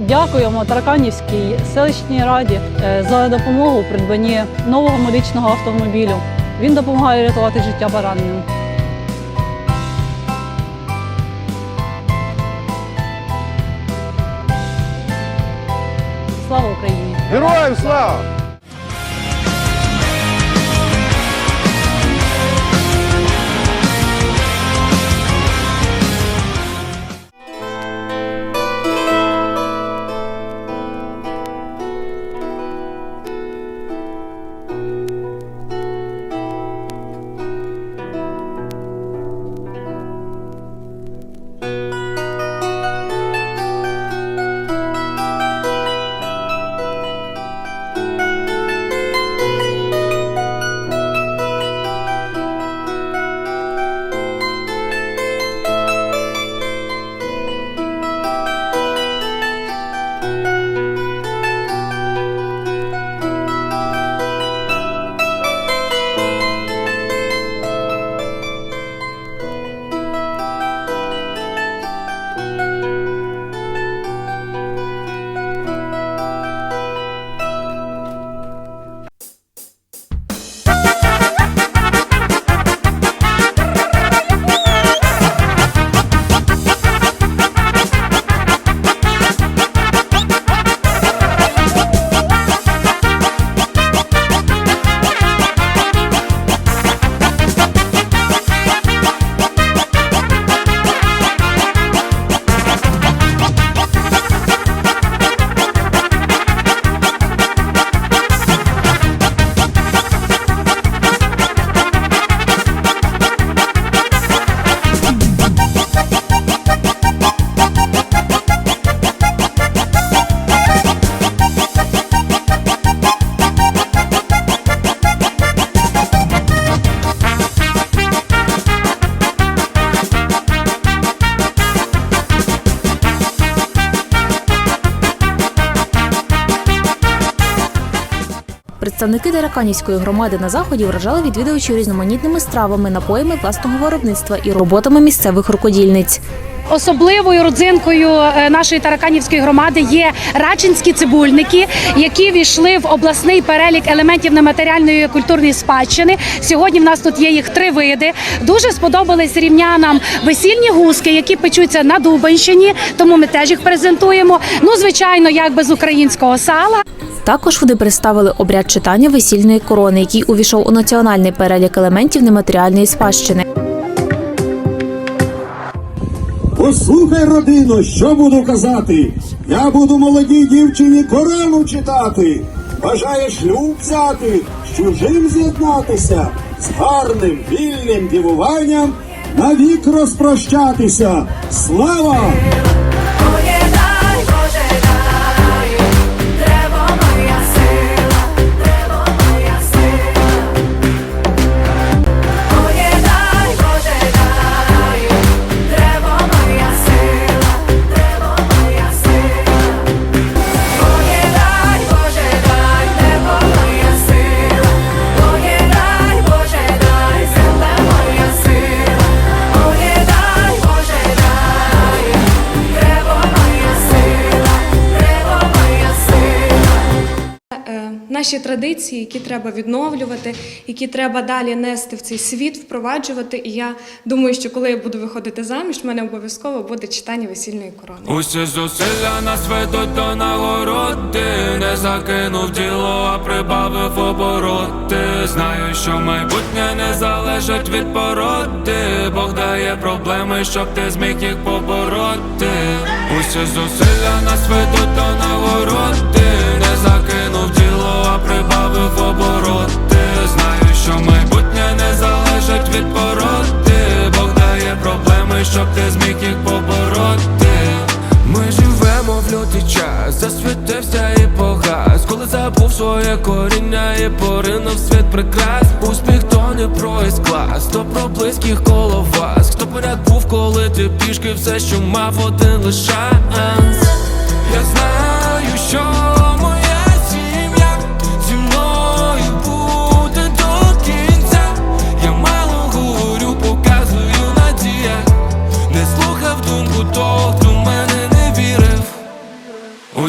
Дякуємо Тараканівській селищній раді е, за допомогу у придбанні нового медичного автомобілю. Він допомагає рятувати життя баранинам. Слава Україні! Героям слава! Представники Тараканівської громади на заході вражали відвідувачів різноманітними стравами, напоями власного виробництва і роботами місцевих рукодільниць. Особливою родзинкою е, нашої тараканівської громади є рачинські цибульники, які війшли в обласний перелік елементів нематеріальної культурної спадщини. Сьогодні в нас тут є їх три види. Дуже сподобались рівнянам весільні гуски, які печуться на Дубанщині, тому ми теж їх презентуємо. Ну, звичайно, як без українського сала. Також вони представили обряд читання весільної корони, який увійшов у національний перелік елементів нематеріальної спадщини. Послухай, родино, що буду казати. Я буду молодій дівчині Корану читати. Бажає шлюб взяти, з чужим з'єднатися, з гарним вільним дівуванням навік розпрощатися. Слава! Наші традиції, які треба відновлювати, які треба далі нести в цей світ, впроваджувати. І я думаю, що коли я буду виходити заміж, в мене обов'язково буде читання весільної корони. Усі зусилля нас ведуть до нагороди. Не закинув діло, а прибавив обороти. Знаю, що майбутнє не залежить від породи. Бог дає проблеми, щоб ти зміг їх побороти. Усі зусилля нас ведуть до нагороди закинув діло, а прибавив обороти. Знаю, що майбутнє не залежить від породи Бог дає проблеми, щоб ти зміг їх побороти. Ми живемо в лютий час, засвітився і погас. Коли забув своє коріння і поринув світ прикрас. Успіх то не про клас, то про близьких коло вас. Хто поряд був, коли ти пішки, все, що мав один лиш шанс Я знаю, що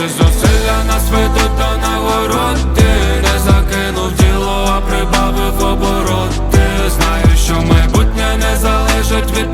Усі зусилля нас ведуть до нагороди Не закинув діло, а прибавив обороти. Знаю, що майбутнє не залежить від